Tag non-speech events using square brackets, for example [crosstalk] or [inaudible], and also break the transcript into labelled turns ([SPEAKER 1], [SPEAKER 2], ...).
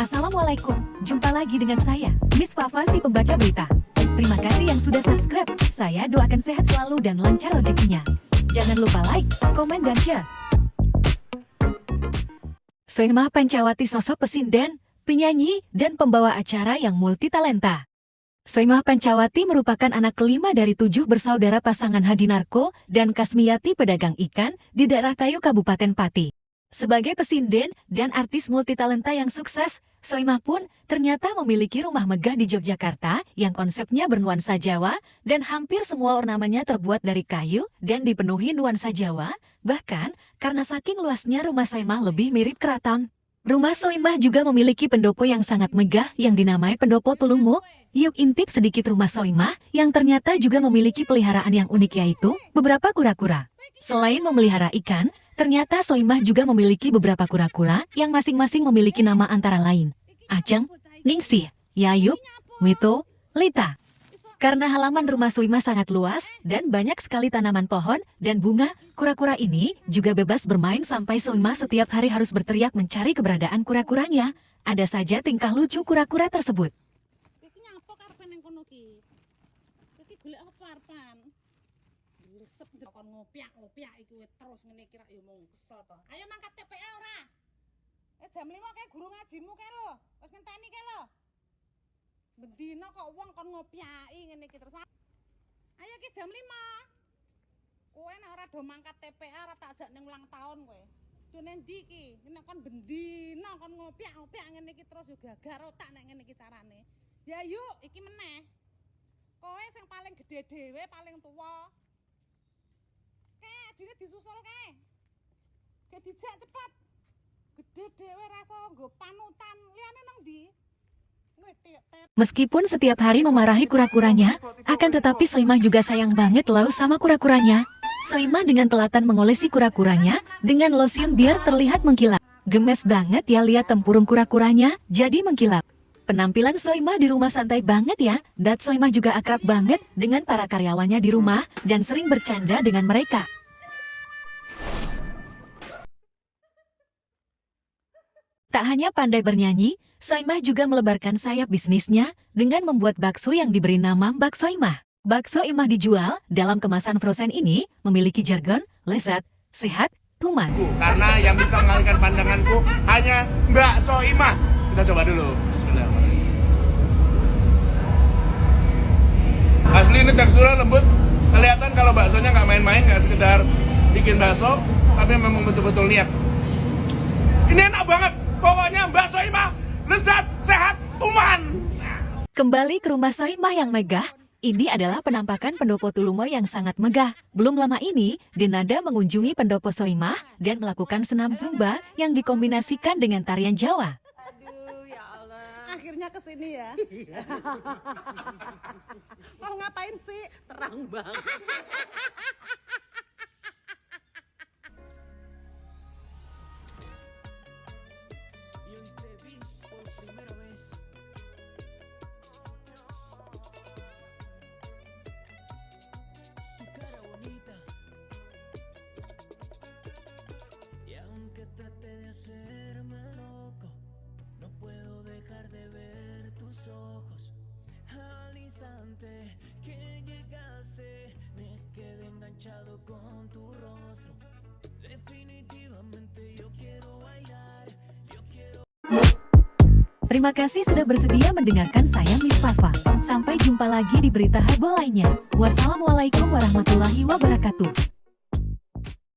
[SPEAKER 1] Assalamualaikum, jumpa lagi dengan saya, Miss Fafa si pembaca berita. Terima kasih yang sudah subscribe, saya doakan sehat selalu dan lancar rezekinya. Jangan lupa like, komen, dan share. Soimah Pancawati sosok pesinden, penyanyi, dan pembawa acara yang multitalenta. Soimah Pancawati merupakan anak kelima dari tujuh bersaudara pasangan Hadinarko dan Kasmiyati pedagang ikan di daerah Kayu Kabupaten Pati. Sebagai pesinden dan artis multitalenta yang sukses, Soimah pun ternyata memiliki rumah megah di Yogyakarta yang konsepnya bernuansa Jawa dan hampir semua ornamennya terbuat dari kayu dan dipenuhi nuansa Jawa, bahkan karena saking luasnya rumah Soimah lebih mirip keraton. Rumah Soimah juga memiliki pendopo yang sangat megah yang dinamai pendopo Tulungu. Yuk intip sedikit rumah Soimah yang ternyata juga memiliki peliharaan yang unik yaitu beberapa kura-kura. Selain memelihara ikan, ternyata Soimah juga memiliki beberapa kura-kura yang masing-masing memiliki nama antara lain. Aceng, Ningsih, Yayuk, Wito, Lita. Karena halaman rumah Soimah sangat luas dan banyak sekali tanaman pohon dan bunga, kura-kura ini juga bebas bermain sampai Soimah setiap hari harus berteriak mencari keberadaan kura-kuranya. Ada saja tingkah lucu kura-kura tersebut.
[SPEAKER 2] Lesep kon ngopiak-ngopiak wis terus ngene iki rak ya mung kesel to. Ayo mangkat TPA ora? Eh jam 5 kae guru ngajimu kae lho. Wis ngenteni kae lho. Bendina kok wong kon ngopiaki ngene iki terus. Ayo ki jam 5. Kowe nek ora do mangkat TPA ora tak ajak ning ulang tahun kowe. Ning ndi iki? Nek kon bendina kon ngopiak-ngopiak ngene iki terus yo gagar otak nek ngene iki carane. Ya yuk, iki meneh. Kowe sing paling gede dhewe, paling tuwa. Ke, adine disusul ke. Dijak cepet. Gede dhewe rasa nggo panutan. Liyane nang ndi? Ngetik
[SPEAKER 1] Meskipun setiap hari memarahi kura-kuranya, akan tetapi Soimah juga sayang banget loh sama kura-kuranya. Soimah dengan telatan mengolesi kura-kuranya dengan lotion biar terlihat mengkilap. Gemes banget ya lihat tempurung kura-kuranya jadi mengkilap. Penampilan Soimah di rumah santai banget ya, dan Soimah juga akrab banget dengan para karyawannya di rumah dan sering bercanda dengan mereka. Tak hanya pandai bernyanyi, Soimah juga melebarkan sayap bisnisnya dengan membuat bakso yang diberi nama Bakso Imah. Bakso Imah dijual dalam kemasan frozen ini memiliki jargon, lezat, sehat, tuman.
[SPEAKER 3] Karena yang bisa mengalihkan pandanganku hanya Mbak Soimah. Kita coba dulu. Bismillahirrahmanirrahim. Asli ini teksturnya lembut. Kelihatan kalau baksonya nggak main-main, nggak sekedar bikin bakso, tapi memang betul-betul niat. Ini enak banget. Pokoknya Mbak Soimah lezat, sehat, tuman.
[SPEAKER 1] Kembali ke rumah Soimah yang megah, ini adalah penampakan pendopo Tulumo yang sangat megah. Belum lama ini, Denada mengunjungi pendopo Soimah dan melakukan senam Zumba yang dikombinasikan dengan tarian Jawa.
[SPEAKER 2] Aduh, ya Allah. Akhirnya ke sini ya. [laughs] Mau ngapain sih? Terang banget.
[SPEAKER 4] Tus ojos. Al instante que llegaste, me quedé enganchado con tu rostro. Definitivamente yo quiero bailar, yo quiero
[SPEAKER 1] Terima kasih sudah bersedia mendengarkan saya Miss Fafa. Sampai jumpa lagi di berita heboh lainnya. Wassalamualaikum warahmatullahi wabarakatuh.